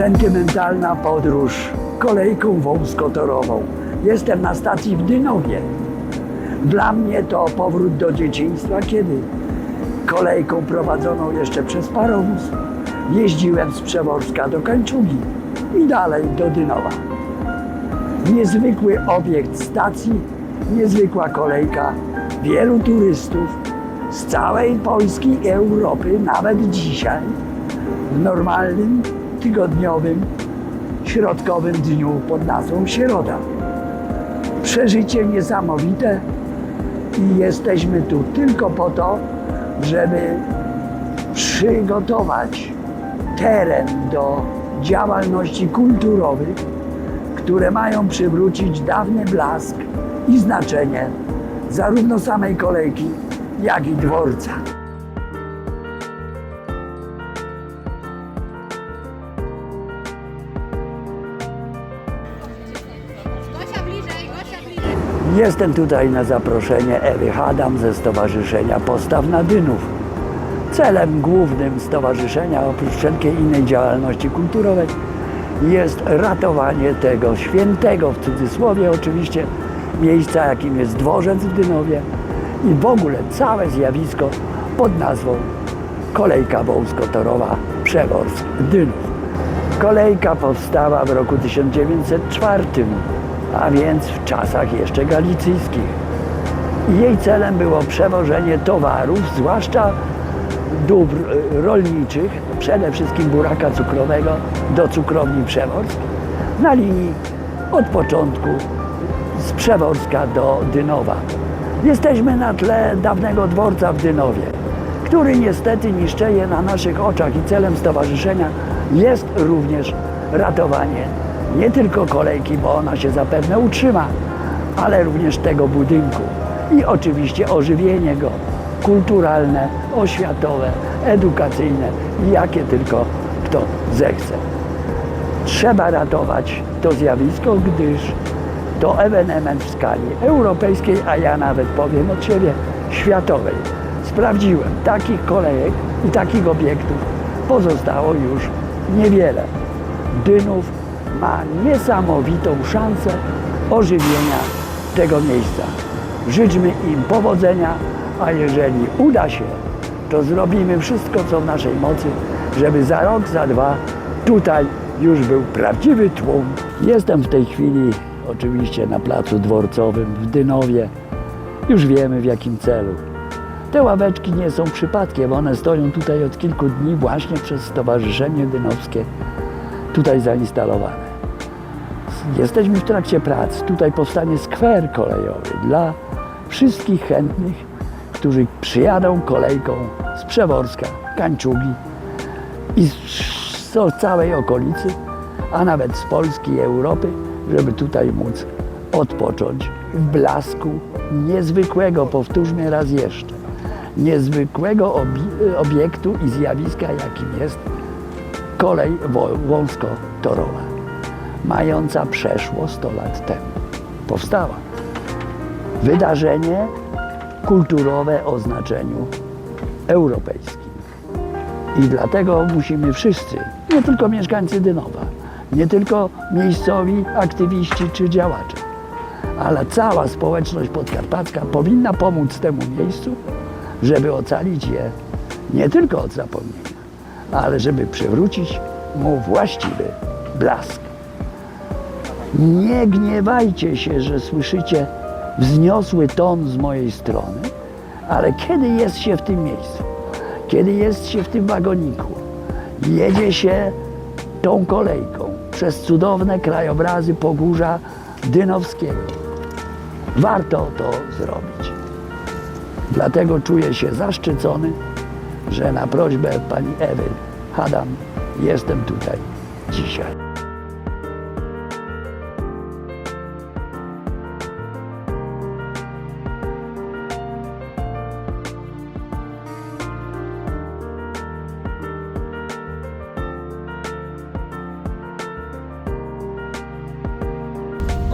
sentymentalna podróż kolejką wąskotorową. Jestem na stacji w Dynowie. Dla mnie to powrót do dzieciństwa, kiedy kolejką prowadzoną jeszcze przez parowóz jeździłem z Przeworska do Kańczugi i dalej do Dynowa. Niezwykły obiekt stacji, niezwykła kolejka, wielu turystów z całej Polski i Europy, nawet dzisiaj, w normalnym, tygodniowym, środkowym dniu pod nazwą Środa. Przeżycie niesamowite i jesteśmy tu tylko po to, żeby przygotować teren do działalności kulturowych, które mają przywrócić dawny blask i znaczenie zarówno samej kolejki, jak i dworca. Jestem tutaj na zaproszenie Ewy Hadam ze Stowarzyszenia Postaw na Dynów. Celem głównym stowarzyszenia, oprócz wszelkiej innej działalności kulturowej, jest ratowanie tego świętego, w cudzysłowie oczywiście, miejsca, jakim jest dworzec w Dynowie i w ogóle całe zjawisko pod nazwą Kolejka Wąskotorowa Przeworsk Dynów. Kolejka powstała w roku 1904, a więc w czasach jeszcze galicyjskich. Jej celem było przewożenie towarów, zwłaszcza dóbr e, rolniczych, przede wszystkim buraka cukrowego do cukrowni Przeworsk na linii od początku z Przeworska do Dynowa. Jesteśmy na tle dawnego dworca w Dynowie, który niestety niszczeje na naszych oczach i celem stowarzyszenia jest również ratowanie nie tylko kolejki, bo ona się zapewne utrzyma, ale również tego budynku i oczywiście ożywienie go kulturalne, oświatowe, edukacyjne, jakie tylko kto zechce. Trzeba ratować to zjawisko, gdyż to ewenement w skali europejskiej, a ja nawet powiem od siebie światowej. Sprawdziłem, takich kolejek i takich obiektów pozostało już niewiele. Dynów ma niesamowitą szansę ożywienia tego miejsca. Życzmy im powodzenia, a jeżeli uda się, to zrobimy wszystko, co w naszej mocy, żeby za rok, za dwa tutaj już był prawdziwy tłum. Jestem w tej chwili oczywiście na placu dworcowym w Dynowie. Już wiemy w jakim celu. Te ławeczki nie są przypadkiem, one stoją tutaj od kilku dni właśnie przez Stowarzyszenie Dynowskie tutaj zainstalowane. Jesteśmy w trakcie prac. Tutaj powstanie skwer kolejowy dla wszystkich chętnych, którzy przyjadą kolejką z Przeworska, Kańczugi i z, całej okolicy, a nawet z Polski i Europy, żeby tutaj móc odpocząć w blasku niezwykłego, powtórzmy raz jeszcze, niezwykłego obi- obiektu i zjawiska, jakim jest kolej wąskotorowa, mająca przeszło 100 lat temu. Powstała. Wydarzenie kulturowe o znaczeniu europejskim. I dlatego musimy wszyscy, nie tylko mieszkańcy Dynowa, nie tylko miejscowi aktywiści czy działacze, ale cała społeczność podkarpacka powinna pomóc temu miejscu, żeby ocalić je nie tylko od zapomnienia, ale żeby przywrócić mu właściwy blask. Nie gniewajcie się, że słyszycie wzniosły ton z mojej strony, ale kiedy jest się w tym miejscu, kiedy jest się w tym wagoniku, jedzie się tą kolejką przez cudowne krajobrazy Pogórza Dynowskiego. Warto to zrobić. Dlatego czuję się zaszczycony, że na prośbę pani Ewy Hadam jestem tutaj dzisiaj.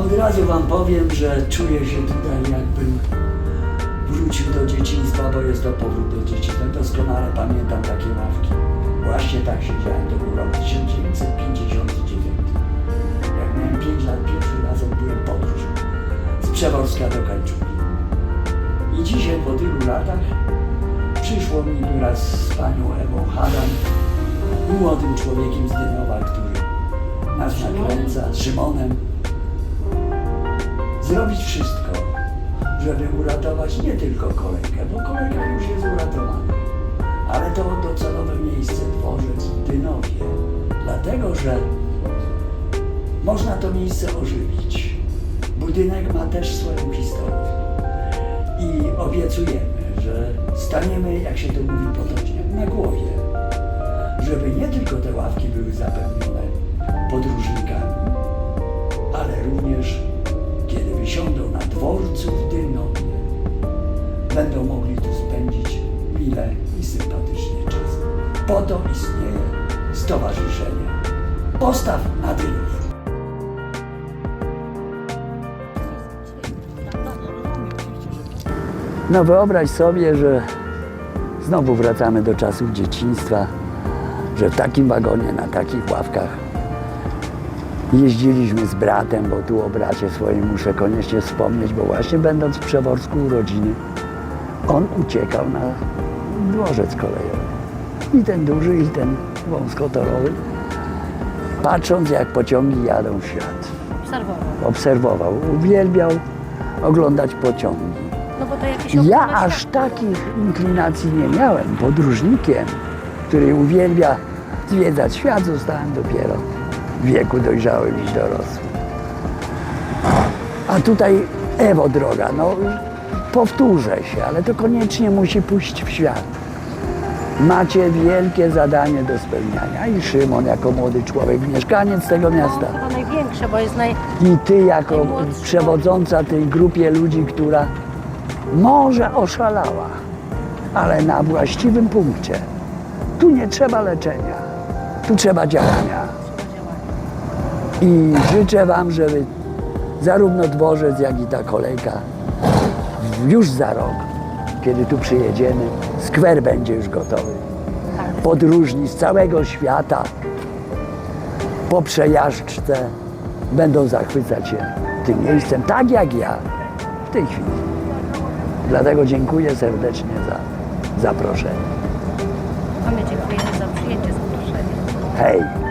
Od razu Wam powiem, że czuję się tutaj jakbym wrócił do dzieciństwa, bo jest to powrót do dzieciństwa. Doskonale pamiętam takie ławki. Właśnie tak siedziałem, to był rok 1959. Jak miałem 5 lat, pierwszy raz odbyłem podróż z Przeworska do Kańczówki. I dzisiaj po tylu latach przyszło mi wraz z panią Ewą Hadam, młodym człowiekiem z Dynowa, który nas nakręca, z Szymonem, zrobić wszystko, żeby uratować nie tylko kolejkę, bo kolejka już jest uratowana, ale to docelowe miejsce, dworzec Dynowie, dlatego że można to miejsce ożywić. Budynek ma też swoją historię. I obiecujemy, że staniemy, jak się to mówi potocznie, na głowie, żeby nie tylko te ławki były zapełnione podróżnikami, ale również wysiądą na dworcu w Dynowie, będą mogli tu spędzić mile i sympatycznie czas. Po to istnieje Stowarzyszenie Postaw na Dynów. No wyobraź sobie, że znowu wracamy do czasów dzieciństwa, że w takim wagonie, na takich ławkach jeździliśmy z bratem, bo tu o bracie swoim muszę koniecznie wspomnieć, bo właśnie będąc w Przeworsku urodziny, on uciekał na dworzec kolejowy. I ten duży, i ten wąskotorowy, patrząc jak pociągi jadą w świat. Obserwował. Obserwował, uwielbiał oglądać pociągi. No bo to jakieś Ja aż takich inklinacji nie miałem. Podróżnikiem, który uwielbia zwiedzać świat, zostałem dopiero wieku dojrzałym i dorosłym. A tutaj Ewo droga, no powtórzę się, ale to koniecznie musi pójść w świat. Macie wielkie zadanie do spełniania i Szymon jako młody człowiek, mieszkaniec tego miasta. No, chyba największe, bo jest naj... I ty jako przewodząca tej grupie ludzi, która może oszalała, ale na właściwym punkcie. Tu nie trzeba leczenia, tu trzeba działania. I życzę Wam, żeby zarówno dworzec, jak i ta kolejka już za rok, kiedy tu przyjedziemy, skwer będzie już gotowy. Podróżni z całego świata po przejażdżce będą zachwycać się tym miejscem, tak jak ja w tej chwili. Dlatego dziękuję serdecznie za zaproszenie. A my dziękujemy za przyjęcie zaproszenia. Hej!